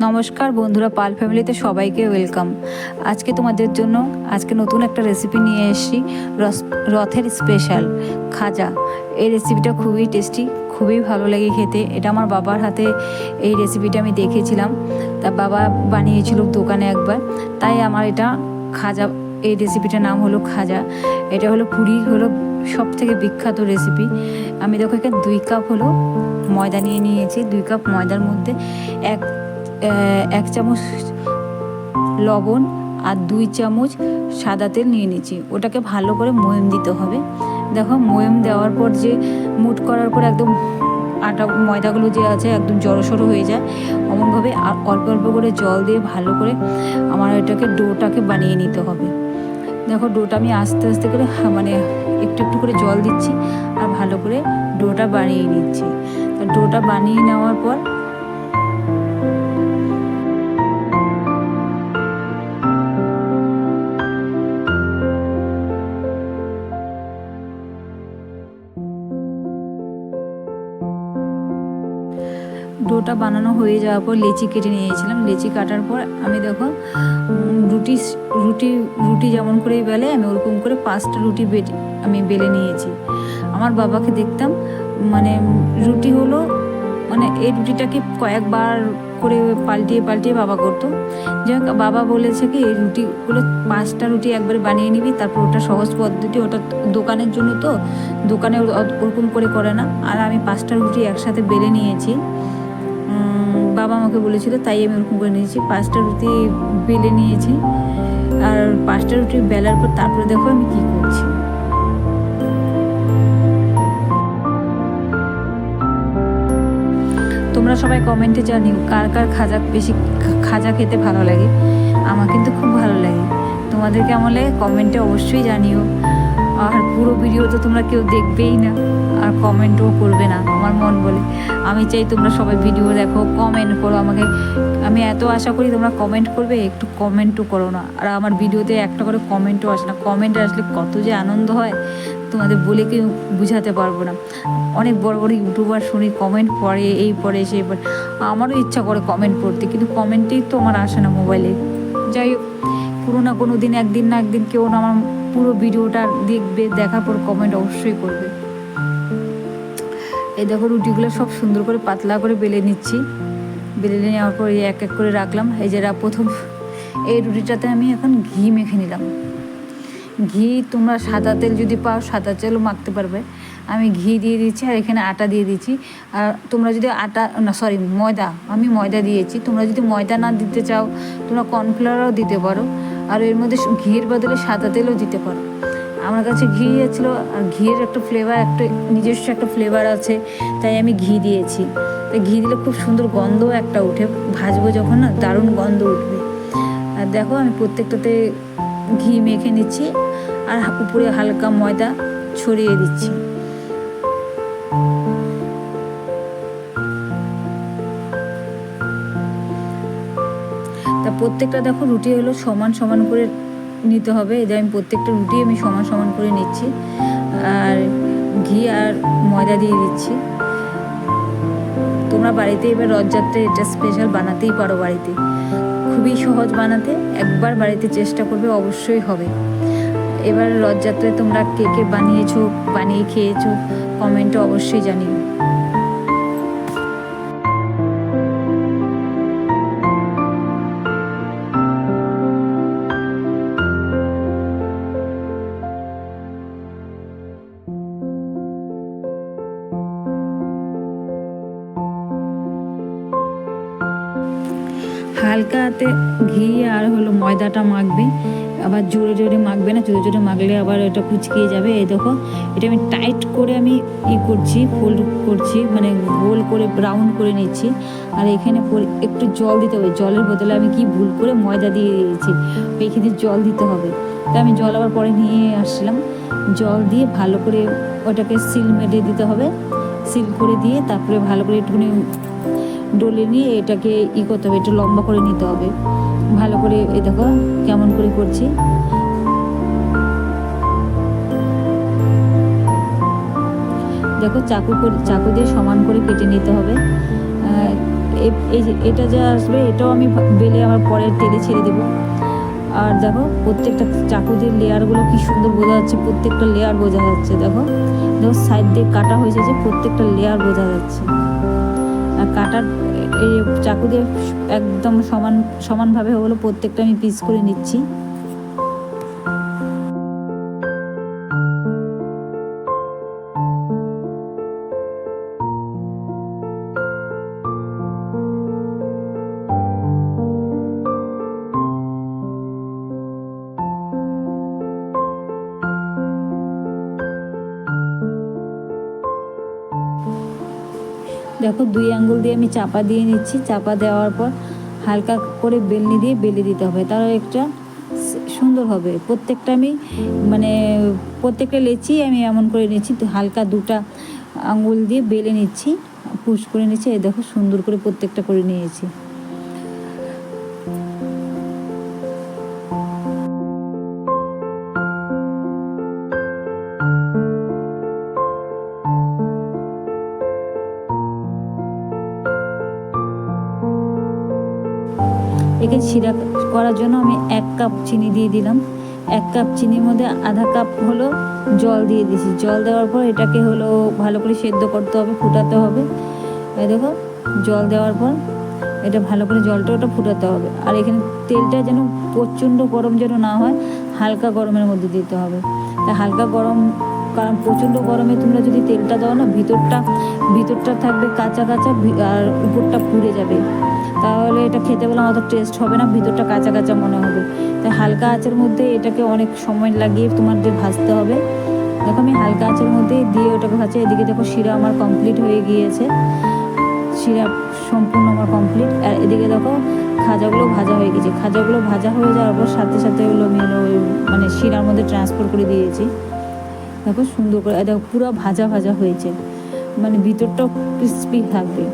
নমস্কার বন্ধুরা, পাল ফ্যামিলিতে সবাইকে ওয়েলকাম। আজকে তোমাদের জন্য আজকে নতুন একটা রেসিপি নিয়ে এসেছি, রস- রথের স্পেশাল খাজা। এই রেসিপিটা খুবই টেস্টি খুবই ভালো লাগে খেতে। এটা আমার বাবার হাতে এই রেসিপিটা আমি দেখেছিলাম। তা বাবা বানিয়েছিল দোকানে একবার। তাই আমার এটা খাজা, এই রেসিপিটার নাম হলো খাজা। এটা হলো পুরী হলো সব থেকে বিখ্যাত রেসিপি আমি দেখো এখানে দুই কাপ হলো ময়দা নিয়ে নিয়েছি। দুই কাপ ময়দার মধ্যে এক এক চামচ লবণ আর দুই চামচ সাদা তেল নিয়ে নিচ্ছি। ওটাকে ভালো করে ময়ম দিতে হবে। দেখো, ময়ম দেওয়ার পর যে মুট করার পর একদম আটা, ময়দাগুলো যে আছে একদম জড়সড়ো হয়ে যায়, অমনভাবে অল্প অল্প করে জল দিয়ে ভালো করে আমার এটাকে ডোটাকে বানিয়ে নিতে হবে। দেখো, ডোটা আমি আস্তে আস্তে করে মানে একটু একটু করে জল দিচ্ছি আর ভালো করে ডোটা বানিয়ে নিচ্ছি। ডোটা বানিয়ে নেওয়ার পর ডোটা বানানো হয়ে যাওয়ার পর লেচি কেটে নিয়েছিলাম। লেচি কাটার পর আমি দেখো রুটি রুটি রুটি যেমন করে বেলে, আমি ওরকম করে পাঁচটা রুটি বেটে, আমি বেলে নিয়েছি। আমার বাবাকে দেখতাম মানে রুটি হলো মানে এই রুটিটাকে কয়েকবার করে পাল্টিয়ে পাল্টিয়ে বাবা করতো। যাই বাবা বলেছে কি, এই রুটিগুলো পাঁচটা রুটি একবারে বানিয়ে নিবি, তারপর ওটা সহজ পদ্ধতি, ওটা দোকানের জন্য তো, দোকানে ওরকম করে করে না। আর আমি পাঁচটা রুটি একসাথে বেলে নিয়েছি। বাবা আমাকে বলেছিল, তাই আমি ওরকম করে নিয়েছি। পাঁচটা রুটি বেলে নিয়েছি। আর পাঁচটা রুটি বেলার পর তারপরে দেখো আমি কি করছি। তোমরা সবাই কমেন্টে জানিও কার কার খাজা বেশি খাজা খেতে ভালো লাগে। আমার কিন্তু খুব ভালো লাগে। তোমাদের কেমন লাগে? কমেন্টে অবশ্যই জানিও। আর পুরো ভিডিও তো তোমরা কেউ দেখবেই না, আর কমেন্টও করবে না, আমার মন বলে। আমি চাই তোমরা সবাই ভিডিও দেখো কমেন্ট করো আমাকে। আমি এত আশা করি তোমরা কমেন্ট করবে, একটু কমেন্টও করো না। আর আমার ভিডিওতে একটা করে কমেন্টও আসে না। কমেন্ট আসলে কত যে আনন্দ হয়, তোমাদের বলে কেউ বুঝাতে পারব না। অনেক বড় বড় ইউটিউবার শুনি কমেন্ট পড়ে এই পড়ে সেই পড়ে আমারও ইচ্ছা করে কমেন্ট পড়তে কিন্তু কমেন্টেই তো আমার আসে না মোবাইলে যাই হোক, কোনো না কোনো দিন, একদিন না একদিন কেউ না আমার পুরো ভিডিওটা দেখবে, দেখার পর কমেন্ট অবশ্যই করবে। এই দেখো রুটিগুলো সব সুন্দর করে পাতলা করে বেলে নিচ্ছি। বেলে নেওয়ার পর এই এক এক করে রাখলাম। এই যে প্রথম এই রুটিটাতে আমি এখন ঘি মেখে নিলাম। ঘি তোমরা সাদা তেল যদি পাও, সাদা তেলও মাখতে পারবে। আমি ঘি দিয়ে দিচ্ছি আর এখানে আটা দিয়ে দিচ্ছি আর তোমরা যদি আটা না সরি ময়দা। আমি ময়দা দিয়েছি। তোমরা যদি ময়দা না দিতে চাও, তোমরা কর্নফ্লাওয়ারও দিতে পারো। আর এর মধ্যে ঘির বদলে সাদা তেলও দিতে পারো। আমার কাছে ঘি ছিল আর ঘিয়ের একটা ফ্লেভার একটা নিজস্ব একটা ফ্লেভার আছে, তাই আমি ঘি দিয়েছি। তাই ঘি দিলে খুব সুন্দর গন্ধ একটা উঠে ভাজবো যখন না, দারুণ গন্ধ উঠবে। আর দেখো, আমি প্রত্যেকটাতে ঘি মেখে নিচ্ছি, আর উপরে হালকা ময়দা ছড়িয়ে দিচ্ছি। প্রত্যেকটা দেখো রুটি হলো সমান সমান করে নিতে হবে। যে আমি প্রত্যেকটা রুটি আমি সমান সমান করে নিচ্ছি। আর ঘি আর ময়দা দিয়ে দিচ্ছি। তোমরা বাড়িতে এবার রথযাত্রায় এটা স্পেশাল বানাতেই পারো বাড়িতে। খুবই সহজ বানাতে, একবার বাড়িতে চেষ্টা করবে অবশ্যই হবে। এবার রথযাত্রায় তোমরা কে কে বানিয়েছো, বানিয়ে খেয়েছো কমেন্টে অবশ্যই জানিও। হালকা হাতে ঘি আর হলো ময়দাটা মাখবে। আবার জোরে জোরে মাখবে না, জোরে জোরে মাখলে আবার এটা কুচকিয়ে যাবে। এই দেখো, এটা আমি টাইট করে আমি ই করছি ফোল্ড করছি মানে গোল করে ব্রাউন করে নিচ্ছি। আর এখানে একটু জল দিতে হবে। জলের বদলে আমি কি ভুল করে ময়দা দিয়ে দিয়েছি এখানে জল দিতে হবে। তাই আমি জল আবার পরে নিয়ে আসলাম। জল দিয়ে ভালো করে ওটাকে সিল মেরে দিতে হবে। সিল করে দিয়ে তারপরে ভালো করে একটুখানি ডলে নিয়ে এটাকে ই করতে হবে, একটু লম্বা করে নিতে হবে। ভালো করে এই দেখো কেমন করে করছি। দেখো চাকু করে, চাকু দিয়ে সমান করে কেটে নিতে হবে। এই যে এটা যা আসবে, এটাও আমি বেলে আমার পরের তেলে ছেড়ে দেবো। আর দেখো প্রত্যেকটা চাকু দিয়ে লেয়ারগুলো কি সুন্দর বোঝা যাচ্ছে, প্রত্যেকটা লেয়ার বোঝা যাচ্ছে। দেখো দেখো সাইড দিয়ে কাটা হয়েছে যে প্রত্যেকটা লেয়ার বোঝা যাচ্ছে। কাটার চাকু দিয়ে একদম সমান সমানভাবে হলো প্রত্যেকটা আমি পিস করে নিচ্ছি। দেখো, দুই আঙ্গুল দিয়ে আমি চাপা দিয়ে নিচ্ছি। চাপা দেওয়ার পর হালকা করে বেলনি দিয়ে বেলে দিতে হবে। তার একটা সুন্দর হবে। প্রত্যেকটা আমি মানে প্রত্যেকটা লেচি আমি এমন করে নিচ্ছি হালকা দুটা আঙ্গুল দিয়ে বেলে নিচ্ছি, পুশ করে নিচ্ছি। এই দেখো, সুন্দর করে প্রত্যেকটা করে নিয়েছি। একে শিরা করার জন্য আমি এক কাপ চিনি দিয়ে দিলাম। এক কাপ চিনির মধ্যে আধা কাপ হলো জল দিয়ে দিয়েছি। জল দেওয়ার পর এটাকে হলো ভালো করে সেদ্ধ করতে হবে, ফুটাতে হবে। এই দেখো, জল দেওয়ার পর এটা ভালো করে জলটা ওটা ফুটাতে হবে। আর এখানে তেলটা যেন প্রচণ্ড গরম যেন না হয়, হালকা গরমের মধ্যে দিতে হবে। তা হালকা গরম, কারণ প্রচণ্ড গরমে তোমরা যদি তেলটা দাও না, ভিতরটা ভিতরটা থাকবে কাঁচা কাঁচা আর উপরটা পুড়ে যাবে। এটা খেতে বলে অত টেস্ট হবে না, ভিতরটা কাঁচা কাঁচা মনে হবে। তাই হালকা আঁচের মধ্যে এটাকে অনেক সময় লাগিয়ে তোমাদের ভাজতে হবে, দেখো আমি হালকা আঁচের মধ্যে দিয়ে ওটাকে ভাজছি। এদিকে দেখো শিরা আমার কমপ্লিট হয়ে গিয়েছে। শিরা সম্পূর্ণ আমার কমপ্লিট আর এদিকে দেখো খাজাগুলো ভাজা হয়ে গেছে খাজাগুলো ভাজা হয়ে যাওয়ার পর সাথে সাথে ওগুলো ওই মানে শিরার মধ্যে ট্রান্সফার করে দিয়েছি। দেখো সুন্দর করে দেখো পুরো ভাজা ভাজা হয়েছে। মানে ভিতরটাও ক্রিস্পি থাকবে।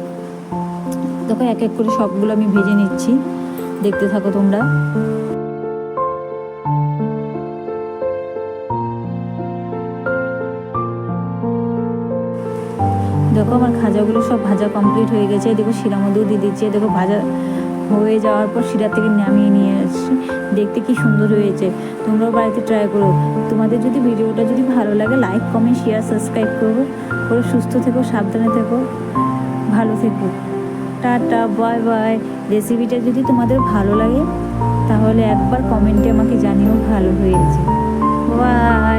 দেখো, এক এক করে সবগুলো আমি ভেজে নিচ্ছি। দেখতে থাকো তোমরা। দেখো, আমার খাজাগুলো সব ভাজা কমপ্লিট হয়ে গেছে। দেখো শিরা মধ্যেও দিয়ে দিচ্ছি। দেখো, ভাজা হয়ে যাওয়ার পর শিরা থেকে নামিয়ে নিয়ে আসছি। দেখতে কি সুন্দর হয়েছে। তোমরাও বাড়িতে ট্রাই করো। তোমাদের যদি ভিডিওটা যদি ভালো লাগে লাইক কমেন্ট শেয়ার সাবস্ক্রাইব করো। করে সুস্থ থেকো, সাবধানে থেকো। ভালো থেকো। টাটা বাই বাই রেসিপিটা যদি তোমাদের ভালো লাগে, তাহলে একবার কমেন্টে আমাকে জানিও ভালো হয়েছে। বাই